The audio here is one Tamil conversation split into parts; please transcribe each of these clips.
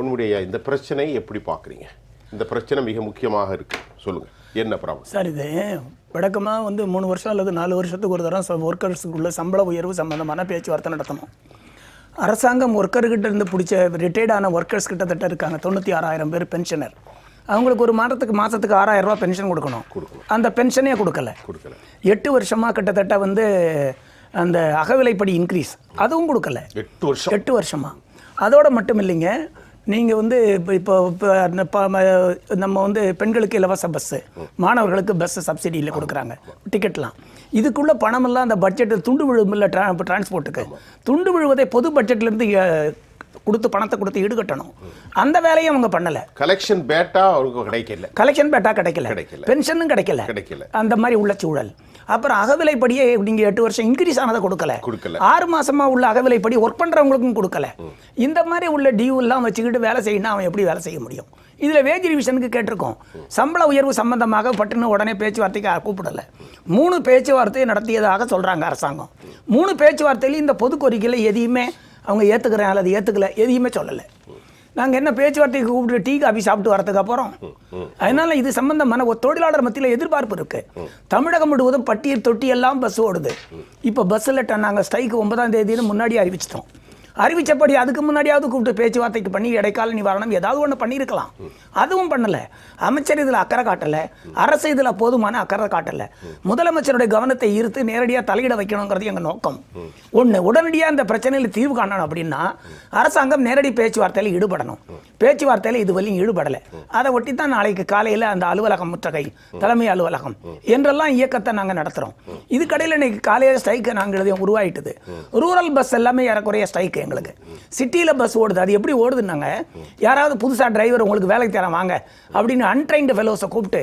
உன்னுடைய இந்த பிரச்சனை எப்படி பார்க்குறீங்க? இந்த பிரச்சனை மிக முக்கியமாக இருக்கு. சொல்லுங்க. என்ன ப்ராப்ளம்? சார் இது வழக்கமாக வந்து மூணு வருஷம் அல்லது நாலு வருஷத்துக்கு ஒரு தரம் ஒர்க்கர்ஸுக்குள்ள சம்பள உயர்வு சம்பந்தமான பேச்சுவார்த்தை நடத்தணும். அரசாங்கம் ஒர்க்கர்கிட்ட இருந்து பிடிச்ச ரிட்டையர்டான ஒர்க்கர்ஸ் கிட்டத்தட்ட இருக்காங்க. தொண்ணூற்றி ஆறாயிரம் பேர் பென்ஷனர் அவங்களுக்கு ஒரு மாதத்துக்கு மாதத்துக்கு ஆறாயிரம் பென்ஷன் கொடுக்கணும். அந்த பென்ஷனே கொடுக்கல. கொடுக்கல. எட்டு வருஷமாக கிட்டத்தட்ட வந்து அந்த அகவிலைப்படி இன்க்ரீஸ் அதுவும் கொடுக்கல. எட்டு வருஷம். எட்டு வருஷமா. அதோட மட்டும் இல்லைங்க. நீங்கள் வந்து இப்போ இப்போ நம்ம வந்து பெண்களுக்கு இலவச பஸ்ஸு மாணவர்களுக்கு பஸ்ஸு சப்சிடியில் கொடுக்குறாங்க. டிக்கெட்லாம் இதுக்குள்ள பணமெல்லாம் அந்த பட்ஜெட் துண்டு விழுமில்ல ட்ரா டிரான்ஸ்போர்ட்டுக்கு துண்டு விழுவதை பொது பட்ஜெட்லேருந்து கொடுத்து பணத்தை கொடுத்து ஈடுகட்டணும். அந்த வேலையும் அவங்க பண்ணலை. கலெக்ஷன் பேட்டா அவருக்கு கிடைக்கல. கலெக்ஷன் பேட்டா கிடைக்கல. கிடைக்கல. பென்ஷனும் கிடைக்கல. கிடைக்கல. அந்த மாதிரி உள்ள சூழல். அப்புறம் அகவிலைப்படியே நீங்க எட்டு வருஷம் இன்க்ரீஸ் ஆனதை கொடுக்கல. கொடுக்கல. ஆறு மாசமா உள்ள அகவிலைப்படி ஒர்க் பண்றவங்களுக்கும் கொடுக்கல. இந்த மாதிரி உள்ள டியூ எல்லாம் வச்சுக்கிட்டு வேலை செய்யணும் அவன் எப்படி வேலை செய்ய முடியும்? இதுல வேஜ் ரிவிஷனுக்கு கேட்டிருக்கோம். சம்பள உயர்வு சம்பந்தமாக பட்டுன்னு உடனே பேச்சுவார்த்தைக்கு கூப்பிடல. மூணு பேச்சுவார்த்தையை நடத்தியதாக சொல்றாங்க அரசாங்கம். மூணு பேச்சுவார்த்தையில இந்த பொது கோரிக்கையில எதையுமே அவங்க ஏத்துக்கிறேன் அல்லது ஏத்துக்கல எதையுமே சொல்லலை. நாங்கள் என்ன பேச்சுவார்த்தைக்கு கூப்பிட்டு டீ காபி சாப்பிட்டு வரதுக்கு அப்புறம்? அதனால இது சம்பந்தமான ஒரு தொழிலாளர் மத்தியில் எதிர்பார்ப்பு இருக்கு. தமிழகம் முழுவதும் பட்டியல் தொட்டி எல்லாம் பஸ் ஓடுது. இப்போ பஸ்ஸில் நாங்கள் ஸ்ட்ரைக் ஒன்பதாம் தேதினு முன்னாடி அறிவிச்சிட்டோம். அறிவிச்சபடி அதுக்கு முன்னாடியாவது கூப்பிட்டு பேச்சுவார்த்தைக்கு பண்ணி இடைக்கால நிவாரணம் ஏதாவது ஒன்று பண்ணியிருக்கலாம். அதுவும் பண்ணலை. அமைச்சர் இதில் அக்கறை காட்டலை. அரசு இதில் போதுமான அக்கறை காட்டலை. முதலமைச்சருடைய கவனத்தை ஈர்த்து நேரடியாக தலையிட வைக்கணுங்கிறது எங்கள் நோக்கம். ஒன்று உடனடியாக இந்த பிரச்சனையில் தீர்வு காணணும் அப்படின்னா அரசாங்கம் நேரடி பேச்சுவார்த்தையில் ஈடுபடணும். பேச்சுவார்த்தையில் இது வரையும் ஈடுபடலை. அதை ஒட்டி தான் நாளைக்கு காலையில் அந்த அலுவலகம் முற்றகை தலைமை அலுவலகம் என்றெல்லாம் இயக்கத்தை நாங்கள் நடத்துகிறோம் இதுக்கடையில் இன்னைக்கு காலையில் ஸ்ட்ரைக்கை நாங்கள் உருவாயிட்டது. ரூரல் பஸ் எல்லாமே ஏறக்குறைய ஸ்ட்ரைக்கு. எங்களுக்கு. சிட்டியில் பஸ் ஓடுது. அது எப்படி ஓடுதுன்னாங்க யாராவது புதுசாக டிரைவர் உங்களுக்கு வேலைக்கு தரேன் வாங்க அப்படின்னு அன்ட்ரைன்டு ஃபெலோஸை கூப்பிட்டு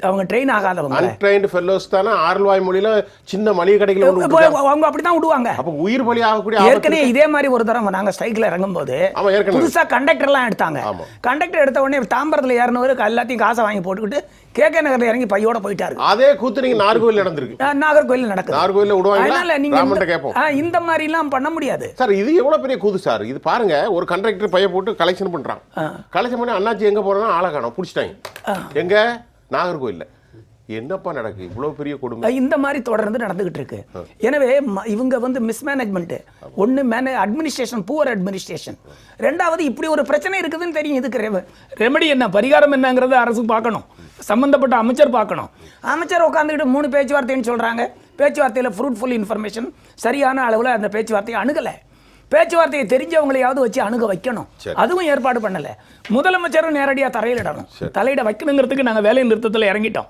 அவங்க ட்ரெயின் ஆகாதவங்க. அன்ட்ரைன்டு ஃபெல்லோஸ் தானே ஆறுவாய் மொழியில சின்ன மளிகை கடைகளை. அவங்க அப்படி தான் விடுவாங்க. அப்ப உயிர் பலி ஆகக்கூடிய ஏற்கனவே இதே மாதிரி ஒரு தரம் நாங்க ஸ்ட்ரைக்ல இறங்கும் போது ஆமா, ஏற்கனவே. புதுசா கண்டக்டர்லாம் எடுத்தாங்க. கண்டக்டர் எடுத்த உடனே தாம்பரத்துல ஏறினவர் எல்லாத்தையும் காசை வாங்கி போட்டுக்கிட்டு கேகே நகர்ல இறங்கி பையோட போயிட்டாரு. அதே கூத்து நீங்க நார்கோவில் நடந்திருக்கு. ஆ, நாகர்கோயில் நடக்குது. நாகர்கோவில்ல விடுவாங்களா? அதனால நீங்க கேட்போம். இந்த மாதிரி எல்லாம் பண்ண முடியாது. சார் இது எவ்வளவு பெரிய கூது சார்? இது பாருங்க ஒரு கண்டக்டர் பைய போட்டு கலெக்ஷன் பண்றான். கலெக்ஷன் பண்ணி அண்ணாச்சி எங்க போறோம்னா ஆளை காணோம். பிடிச்சிட்டாங்க. எங்க? நாகர்கோயில்ல என்னப்பா நடக்கு? இவ்வளவு பெரிய கொடுமை. இந்த மாதிரி தொடர்ந்து நடந்துகிட்டு இருக்கு. எனவே இவங்க வந்து மிஸ்மேனேஜ்மெண்ட் ஒன்று மேனே அட்மினிஸ்ட்ரேஷன் பூவர் அட்மினிஸ்ட்ரேஷன் ரெண்டாவது இப்படி ஒரு பிரச்சனை இருக்குதுன்னு தெரியும் இதுக்கு ரெமடி என்ன? பரிகாரம் என்னங்கிறத அரசு பார்க்கணும். சம்பந்தப்பட்ட அமைச்சர் பார்க்கணும். அமைச்சர் உட்காந்துக்கிட்டு மூணு பேச்சுவார்த்தைன்னு சொல்றாங்க. பேச்சுவார்த்தையில் ஃப்ரூட்ஃபுல் இன்ஃபர்மேஷன் சரியான அளவில் அந்த பேச்சுவார்த்தையை அணுகலை. பேச்சுவார்த்தையை தெரிஞ்சவங்களையாவது வச்சு அணுக வைக்கணும். அதுவும் ஏற்பாடு பண்ணல. முதலமைச்சரும் நேரடியாக தலையிடணும். தலையிட வைக்கணுங்கிறதுக்கு நாங்கள் வேலை நிறுத்தத்தில் இறங்கிட்டோம்.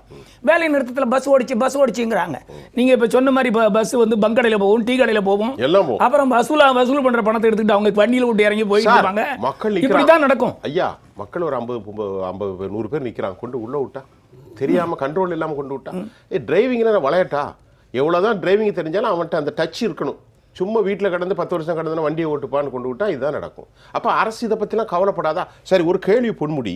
வேலை நிறுத்தத்தில் பஸ் ஓடிச்சு பஸ் ஓடிச்சுங்கிறாங்க. நீங்கள் இப்போ சொன்ன மாதிரி பஸ் வந்து பங்க் கடையில் போகும் டீ கடையில் போகும். அப்புறம் வசூலா வசூல் பண்ற பணத்தை எடுத்துக்கிட்டு அவங்க வண்டியில் விட்டு இறங்கி போயிட்டு இருப்பாங்க. மக்கள் இப்படி. தான் நடக்கும். ஐயா மக்கள் ஒரு ஐம்பது ஐம்பது பேர் நூறு பேர் நிக்கிறாங்க. கொண்டு உள்ள விட்டா? தெரியாம கண்ட்ரோல் இல்லாம கொண்டு விட்டா? ஏ டிரைவிங்னா விளையாட்டா? எவ்வளவுதான் டிரைவிங் தெரிஞ்சாலும் அவன்கிட்ட அந்த டச் இருக்கணும். சும்மா வீட்டில் கடந்து பத்து வருஷம் கடந்து வண்டியை ஓட்டுப்பான்னு கொண்டு விட்டா இதுதான் நடக்கும். அப்ப அரசு இதை பத்திலாம் கவலைப்படாதா? சரி ஒரு கேள்வி பொன்முடி.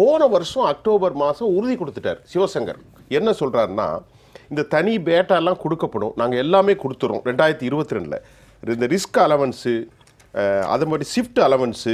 போன வருஷம் அக்டோபர் மாசம் உறுதி கொடுத்துட்டார் சிவசங்கர். என்ன சொல்றாருன்னா இந்த தனி பேட்டா எல்லாம் கொடுக்கப்படும். நாங்க எல்லாமே கொடுத்துறோம். ரெண்டாயிரத்தி இருபத்தி ரெண்டுல. இந்த ரிஸ்க் அலவன்ஸு அது மாதிரி shift allowance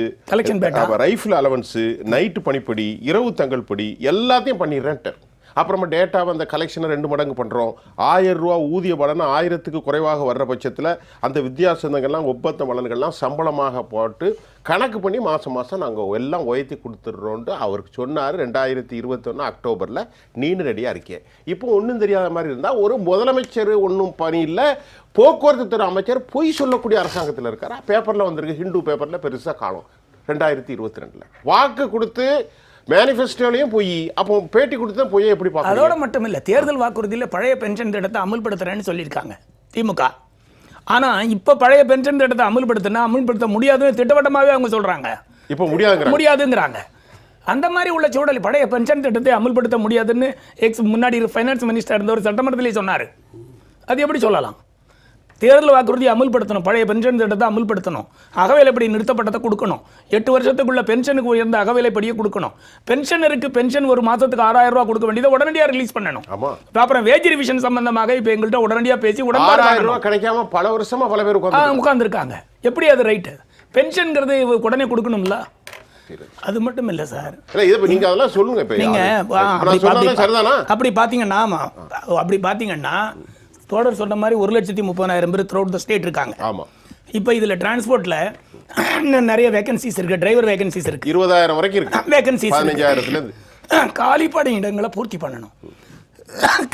beta. Rifle allowance night பணிப்படி இரவு தங்கல் படி எல்லாத்தையும் பண்ணிடுறேன்ட்டு அப்புறமா டேட்டாவை அந்த கலெக்ஷனை ரெண்டு மடங்கு பண்ணுறோம் ஆயிரம் ரூபா ஊதிய பலன் ஆயிரத்துக்கு குறைவாக வர்ற பட்சத்தில் அந்த வித்தியாசங்கள்லாம் ஒப்பந்த பலன்கள்லாம் சம்பளமாக போட்டு கணக்கு பண்ணி மாதம் மாதம் நாங்கள் எல்லாம் உயர்த்தி கொடுத்துட்றோன்ட்டு அவருக்கு சொன்னார். ரெண்டாயிரத்தி இருபத்தொன்று அக்டோபரில் நீனு ரெடியாக இருக்கேன் இப்போ ஒன்றும் தெரியாத மாதிரி இருந்தால் ஒரு முதலமைச்சர் ஒன்றும் பணி இல்லை. போக்குவரத்து துறை அமைச்சர் பொய் சொல்லக்கூடிய அரசாங்கத்தில் இருக்கார்? பேப்பரில் வந்திருக்கு. ஹிந்து பேப்பரில் பெருசாக காணும். ரெண்டாயிரத்தி இருபத்தி ரெண்டில். வாக்கு கொடுத்து மேனிஃபெஸ்டோலையும் பொய் அப்போ பேட்டி கொடுத்து பொய்யை எப்படி பார்க்கணும் அதோட மட்டும் இல்ல தேர்தல் வாக்குறுதியில் பழைய பென்ஷன் திட்டத்தை அமல்படுத்துறேன்னு சொல்லியிருக்காங்க திமுக. ஆனா இப்ப பழைய பென்ஷன் திட்டத்தை அமல்படுத்தினா அமல்படுத்த முடியாதுன்னு திட்டவட்டமாவே அவங்க சொல்றாங்க. இப்போ முடியாதுங்கிறாங்க. முடியாதுங்கிறாங்க. அந்த மாதிரி உள்ள சூழல் பழைய பென்ஷன் திட்டத்தை அமல்படுத்த முடியாதுன்னு எக்ஸ் முன்னாடி ஃபைனான்ஸ் மினிஸ்டர் இருந்தவர் சட்டமன்றத்திலே சொன்னார். அது எப்படி சொல்லலாம்? தேர்தல் வாக்குறுதி அமல்படுத்தணும். பழைய பென்ஷன் திட்டத்தை அமல்படுத்தணும். அகவிலைப்படி நிறுத்தப்பட்டதை கொடுக்கணும். எட்டு வருஷத்துக்குள்ள பென்ஷனுக்கு உயர்ந்த அகவிலைப்படியை கொடுக்கணும். பென்ஷனருக்கு பென்ஷன் ஒரு மாசத்துக்கு ஆறாயிரம் ரூபாய் கொடுக்க வேண்டியதை உடனடியாக ரிலீஸ் பண்ணணும். அப்புறம் வேஜ் ரிவிஷன் சம்பந்தமாக இப்போ எங்கள்கிட்ட உடனடியாக பேசி. ரூபாய் கிடைக்காம பல வருஷமா பல பேர் உட்காந்து உட்காந்துருக்காங்க எப்படி அது ரைட்டு பென்ஷன்ங்கிறது உடனே கொடுக்கணும்ல. அது மட்டும் இல்லை சார் நீங்க அதெல்லாம் சொல்லுங்க அப்படி நான் சொன்னதெல்லாம் பா- சரிதானா? அப்படி பார்த்தீங்கன்னா தோழர் சொன்ன மாதிரி ஒரு லட்சத்தி முப்பதாயிரம் பேர் த்ரூ த ஸ்டேட் இருக்காங்க. ஆமா. இப்போ இதில் டிரான்ஸ்போர்ட்டில் இன்னும் நிறைய வேகன்சிஸ் இருக்கு டிரைவர் வேகன்சிஸ் இருக்கு. இருபதாயிரம் வரைக்கும் இருக்கு. வேகன்சிஸ் பதினஞ்சாயிரத்துல இருந்து காலிப்பட இடங்களை பூர்த்தி பண்ணணும்.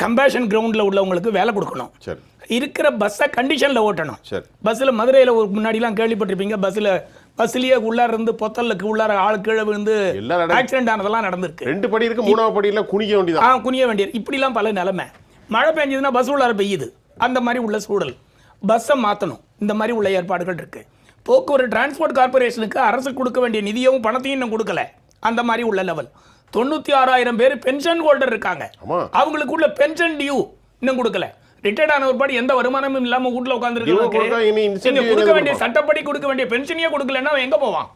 கம்பேஷன் கிரவுண்டில் உள்ளவங்களுக்கு வேலை கொடுக்கணும். சரி. இருக்கிற பஸ்ஸை கண்டிஷனில் ஓட்டணும். சரி. பஸ்ஸில் மதுரையில் ஒரு முன்னாடிலாம் கேள்விப்பட்டிருப்பீங்க பஸ்ஸில் பஸ்லயே உள்ளார இருந்து பொத்தலுக்கு உள்ளார ஆள் கீழே விழுந்து ஆக்சிடென்ட் ஆனதெல்லாம் நடந்திருக்கு. ரெண்டு படி இருக்கு மூணாவது படியில குனிக்க வேண்டியதான் ஆ குனிய வேண்டியது. இப்படிலாம் பல நிலைமை. மழை பெஞ்சதுன்னா பஸ் உள்ளார பெய்யுது. அந்த மாதிரி உள்ள சூழல். பஸ்ஸை மாற்றணும் இந்த மாதிரி உள்ள ஏற்பாடுகள் இருக்கு. போக்குவரத்து டிரான்ஸ்போர்ட் கார்பரேஷனுக்கு அரசு கொடுக்க வேண்டிய நிதியவும் பணத்தையும் இன்னும் கொடுக்கல. அந்த மாதிரி உள்ள லெவல் தொண்ணூத்தி ஆறாயிரம் பேர் பென்ஷன் ஹோல்டர் இருக்காங்க. அவங்களுக்கு உள்ள பென்ஷன் டியூ இன்னும் கொடுக்கல. ரிட்டையர்ட் ஆன ஒரு பாடி எந்த வருமானமும் இல்லாம வீட்ல Due கொடுத்தா இனி உட்கார்ந்து incentive நீங்க கொடுக்க வேண்டிய? சட்டப்படி கொடுக்க வேண்டிய பென்ஷனையே கொடுக்கலன்னா அவன் எங்க போவான்?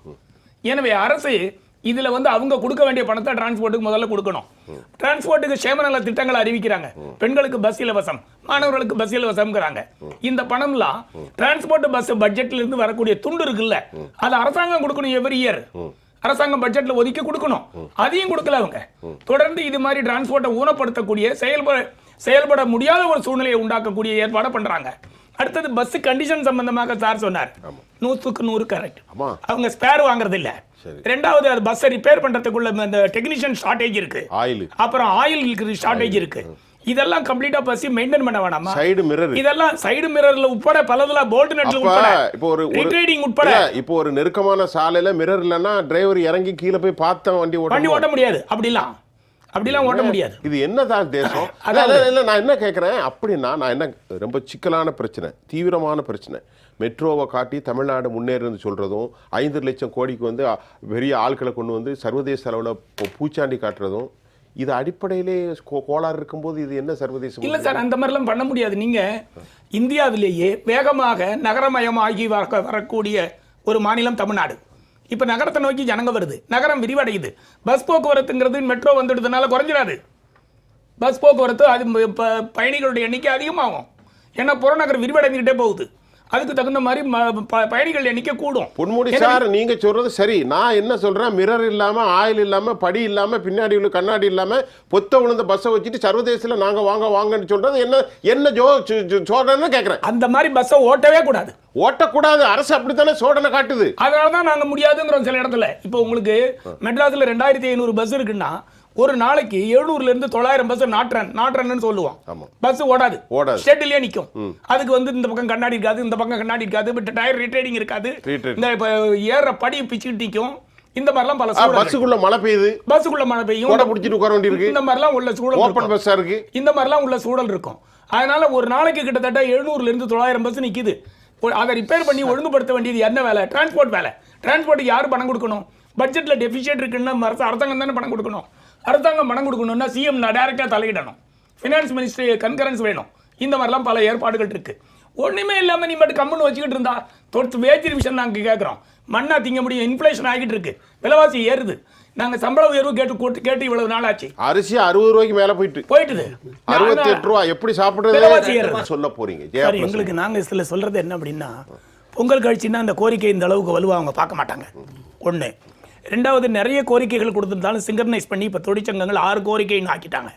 எனவே அரசு இதுல வந்து அவங்க கொடுக்க வேண்டிய பணத்தை டிரான்ஸ்போர்ட்டுக்கு முதல்ல கொடுக்கணும். டிரான்ஸ்போர்ட்டுக்கு சேமநல திட்டங்களை அறிவிக்கிறாங்க. பெண்களுக்கு பஸ் இலவசம் மாணவர்களுக்கு பஸ் இலவசம்ங்கிறாங்க. இந்த பணம்லாம் டிரான்ஸ்போர்ட் பஸ் பட்ஜெட்ல இருந்து வரக்கூடிய துண்டு இருக்குல்ல அது அரசாங்கம் கொடுக்கணும் எவ்ரி இயர் அரசாங்கம் பட்ஜெட்ல ஒதுக்கி கொடுக்கணும். அதையும் கொடுக்கல அவங்க. தொடர்ந்து இது மாதிரி டிரான்ஸ்போர்ட்டை ஊனப்படுத்தக்கூடிய செயல்பட செயல்பட முடியாத ஒரு சூழ்நிலையை உண்டாக்கக்கூடிய ஏற்பாடை பண்றாங்க. அடுத்தது பஸ் கண்டிஷன் சம்பந்தமாக சார் சொன்னார். நூற்றுக்கு நூறு கரெக்ட். அவங்க ஸ்பேர் வாங்குறது இல்ல. ரெண்டாவது அது பஸ்ஸை ரிப்பேர் பண்றதுக்குள்ள அந்த டெக்னீஷியன் ஷார்ட்டேஜ் இருக்கு. ஆயில் அப்புறம் ஆயில் இருக்குது ஷார்ட்டேஜ் இருக்கு. இதெல்லாம் கம்ப்ளீட்டா பஸ் மெயின்டைன் பண்ண வேணாமா? சைடு மிரர் இதெல்லாம் சைடு மிரர்ல உட்பட பலதுல போல்ட் நட்ல உட்பட இப்போ ஒரு ரிட்ரேடிங் உட்பட. இப்போ ஒரு நெருக்கமான சாலையில மிரர் இல்லைன்னா டிரைவர் இறங்கி கீழே போய் பார்த்த வண்டி வண்டி ஓட்ட ஓட்ட முடியாது. அப்படிலாம். அப்படிலாம் ஓட்ட முடியாது. இது என்னதான் தேசம்? இல்ல, நான் என்ன கேட்குறேன் அப்படின்னா நான் என்ன ரொம்ப சிக்கலான பிரச்சனை தீவிரமான பிரச்சனை. மெட்ரோவை காட்டி தமிழ்நாடு முன்னேறுன்னு சொல்றதும் ஐந்து லட்சம் கோடிக்கு வந்து பெரிய ஆட்களை கொண்டு வந்து சர்வதேச அளவில் பூச்சாண்டி காட்டுறதும் இது அடிப்படையிலே கோளாறு இருக்கும்போது இது என்ன சர்வதேச இல்ல சார் அந்த மாதிரிலாம் பண்ண முடியாது. நீங்க இந்தியாவிலேயே வேகமாக நகரமயமாகி வர- வரக்கூடிய ஒரு மாநிலம் தமிழ்நாடு. இப்போ நகரத்தை நோக்கி ஜனங்க வருது. நகரம் விரிவடையுது. பஸ் போக்குவரத்துங்கிறது மெட்ரோ வந்துடுதுனால குறைஞ்சிடாது. பஸ் போக்குவரத்து அது இப்போ பயணிகளுடைய எண்ணிக்கை அதிகமாகும். ஏன்னா புறநகர் விரிவடைந்துகிட்டே போகுது. அதுக்கு தகுந்த மாதிரி பயணிகள் எண்ணிக்கை கூடும் பொன்முடி சார் நீங்க சொல்றது சரி. நான் என்ன சொல்றேன்? மிரர் இல்லாம ஆயில் இல்லாம படி இல்லாம பின்னாடி உள்ள கண்ணாடி இல்லாம பொத்த விழுந்த பஸ்ஸை வச்சுட்டு சர்வதேசத்துல நாங்க வாங்க வாங்கன்னு சொல்றது என்ன என்ன ஜோ சு- சு- சோதனைன்னு கேக்குறேன். அந்த மாதிரி பஸ்ஸை ஓட்டவே கூடாது. ஓட்டக்கூடாது. அரசு அப்படித்தானே சோதனை காட்டுது? அதனால தான் நாங்கள் முடியாதுங்கிறோம் சில இடத்துல. இப்போ உங்களுக்கு மெட்ராஸில் ரெண்டாயிரத்தி ஐநூறு பஸ் இருக்குன்னா ஒரு நாளைக்கு எழுநூறுல இருந்து தொள்ளாயிரம் பஸ் நாட்ரன் நாட்ரன்னு சொல்லுவோம். பஸ் ஓடாது. ஓடாது. ஷெட்லயே நிக்கும். அதுக்கு வந்து இந்த பக்கம் கண்ணாடி இருக்காது இந்த பக்கம் கண்ணாடி இருக்காது பட் டயர் ரிட்ரேடிங் இருக்காது. இந்த இப்போ ஏற படி பிச்சுக்கிட்டு நிக்கும். இந்த மாதிரிலாம் பல பஸ்ஸுக்குள்ள மழை பெய்யுது. பஸ்ஸுக்குள்ள மழை பெய்யும். பிடிச்சிட்டு உட்கார வேண்டியிருக்கு. இந்த மாதிரிலாம் உள்ள சூழல் ஓப்பன். பஸ்ஸா இருக்கு. இந்த மாதிரிலாம் உள்ள சூழல் இருக்கும். அதனால ஒரு நாளைக்கு கிட்டத்தட்ட எழுநூறுல இருந்து தொள்ளாயிரம் பஸ் நிக்குது. ஒரு- அதை ரிப்பேர் பண்ணி ஒழுங்குபடுத்த வேண்டியது என்ன வேலை? டிரான்ஸ்போர்ட் வேலை. டிரான்ஸ்போர்ட்டுக்கு யார் பணம் கொடுக்கணும்? பட்ஜெட்ல டெபிசிட் இருக்குன்னா அரசு அரசாங்கம் தானே பணம் கொடுக்கணும். அரசாங்கம் பணம் கொடுக்கணும்னா சிஎம் டைரக்டா தலையிடணும். ஃபினான்ஸ் மினிஸ்ட்ரி கன்கரன்ஸ் வேணும். இந்த மாதிரிலாம் பல ஏற்பாடுகள் இருக்கு. ஒண்ணுமே இல்லாம நீ மட்டும் கம்முன்னு வச்சுக்கிட்டு இருந்தா தொடுத்து வேஜ் ரிவிஷன் நாங்க கேட்குறோம் மண்ணா திங்க முடியும் இன்ஃப்ளேஷன் ஆகிட்டு இருக்கு. விலைவாசி ஏறுது. நாங்க சம்பள உயர்வு கேட்டு கூட்டு- கேட்டு இவ்வளவு நாள் ஆச்சு. அரிசி அறுபது ரூபாய்க்கு மேல போயிட்டு. போயிட்டுது. அறுபத்தி எட்டு ரூபா எப்படி சாப்பிடுறது. சொல்ல போறீங்க? எங்களுக்கு நாங்கள் இதில் சொல்கிறது என்ன அப்படின்னா பொங்கல் கழிச்சுன்னா அந்த கோரிக்கை இந்த அளவுக்கு வலுவாக அவங்க பார்க்க மாட்டாங்க. ஒன்று ரெண்டாவது நிறைய கோரிக்கைகள் கொடுத்துருந்தாலும் சிங்கர்னைஸ் பண்ணி இப்போ தொழிற்சங்கங்கள் ஆறு கோரிக்கைன்னு ஆக்கிட்டாங்க.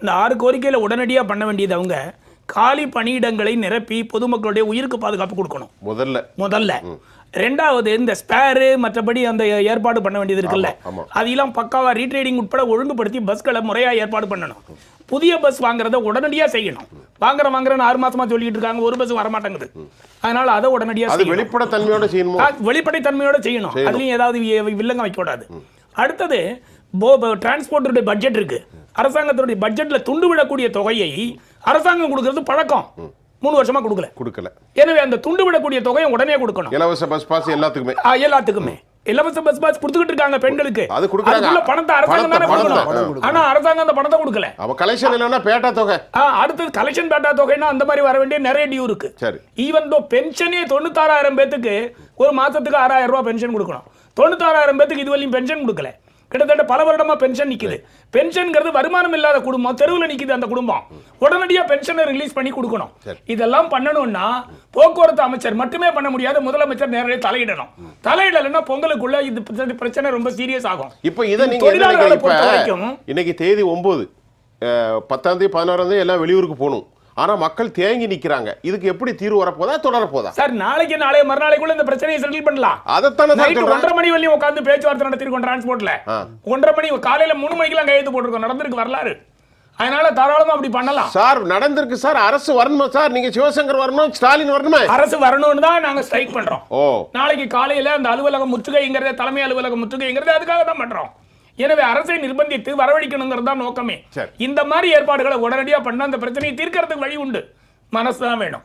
இந்த ஆறு கோரிக்கையில் உடனடியாக பண்ண வேண்டியது அவங்க காலி பணியிடங்களை நிரப்பி பொதுமக்களுடைய உயிருக்கு பாதுகாப்பு கொடுக்கணும். முதல்ல. முதல்ல. ரெண்டாவது இந்த ஸ்பேரு மற்றபடி அந்த ஏற்பாடு பண்ண வேண்டியது இருக்குல்ல. அதெல்லாம் பக்காவா ரீட்ரேடிங் உட்பட ஒழுங்குபடுத்தி பஸ்களை முறையா ஏற்பாடு பண்ணணும். புதிய பஸ் வாங்குறத உடனடியா செய்யணும். வாங்குற வாங்குறன்னு ஆறு மாசமா சொல்லிட்டு இருக்காங்க ஒரு பஸ் வர மாட்டேங்குது அதனால அதை உடனடியா அது செய்யணும். வெளிப்படைத்தன்மையோட செய்யணுமோ? வெளிப்படைத்தன்மையோட செய்யணும். அதுலயும் ஏதாவது வில்லங்க வைக்க கூடாது. அடுத்தது டிரான்ஸ்போர்ட்டுடைய பட்ஜெட் இருக்கு. அரசாங்கத்தினுடைய பட்ஜெட்ல துண்டு விடக்கூடிய தொகையை அரசாங்கம் கொடுக்கறது பழக்கம். மூணு வருஷமா கொடுக்கல. கொடுக்கல. எனவே அந்த துண்டு விடக்கூடிய தொகையை உடனே கொடுக்கணும். இலவச பஸ் பாஸ் எல்லாத்துக்குமே. எல்லாத்துக்குமே. இலவச பஸ் பாஸ் கொடுத்துக்கிட்டு இருக்காங்க பெண்களுக்கு. அது கொடுக்குறாங்க. பணத்தை அரசாங்கம் தானே கொடுக்கணும். ஆனா அரசாங்கம் அந்த பணத்தை கொடுக்கல. அவ கலெக்ஷன் இல்லைன்னா பேட்டா தொகை. அடுத்தது கலெக்ஷன் பேட்டா தொகைன்னா அந்த மாதிரி வர வேண்டிய நிறைய டியூ இருக்கு. சரி. ஈவன் தோ பென்ஷனே தொண்ணூத்தாறாயிரம் பேத்துக்கு ஒரு மாசத்துக்கு ஆறாயிரம் ரூபாய் பென்ஷன் கொடுக்கணும். தொண்ணூத்தாறாயிரம் பேத்துக்கு இதுவரையும் பென்ஷன் கொடுக்கல. கிட்டத்தட்ட பல வருடமா பென்ஷன் நிக்குது. பென்ஷன்ங்கிறது வருமானம் இல்லாத குடும்பம். தெருவில் நிக்குது அந்த குடும்பம். உடனடியா பென்ஷனை ரிலீஸ் பண்ணி கொடுக்கணும். இதெல்லாம் பண்ணணும்னா போக்குவரத்து அமைச்சர் மட்டுமே பண்ண முடியாது. முதலமைச்சர் நேரடியாக தலையிடணும். தலையிடலைன்னா பொங்கலுக்குள்ள இது பிரச்சனை- ரொம்ப சீரியஸ் ஆகும். இப்போ இதை நீங்க என்ன தொழிலாளர்களை நினைக்கிறீங்க? பொறுத்த இப்ப வரைக்கும் இன்னைக்கு தேதி ஒன்பது பத்தாம் தேதி பதினாறாம் தேதி எல்லாம் வெளியூருக்கு போகணும். ஆனா மக்கள் தேங்கி நிக்கிறாங்க. இதுக்கு எப்படி தீர்வு வரப்போதா தொடரப்போதா? சார் நாளைக்கு நாளை மறுநாளைக்குள்ள இந்த பிரச்சனையை செட்டில் பண்ணலாம். அதைத்தானே. ஒன்றரை மணி வரையும் உட்கார்ந்து பேச்சுவார்த்தை நடத்திருக்கோம் டிரான்ஸ்போர்ட்ல. ஒன்றரை மணி காலையில மூணு மணிக்கெல்லாம் கையெழுத்து போட்டிருக்கோம். நடந்திருக்கு வரலாறு. அதனால தாராளமா அப்படி பண்ணலாம். சார் நடந்திருக்கு சார். அரசு வரணும் சார்? நீங்க சிவசங்கர் வரணும் ஸ்டாலின் வரணுமே? அரசு வரணும்னு தான் நாங்க ஸ்ட்ரைக் பண்றோம். ஓ. நாளைக்கு காலையில அந்த அலுவலகம் முற்றுகைங்கிறத தலைமை அலுவலகம் முற்றுகைங்கிறது அதுக்காக தான் பண்றோம். எனவே அரசை நிர்பந்தித்து வரவழைக்கணுங்கிறது தான் நோக்கமே. இந்த மாதிரி ஏற்பாடுகளை உடனடியா பண்ணா அந்த பிரச்சனையை தீர்க்கறதுக்கு வழி உண்டு. மனசு தான் வேணும்.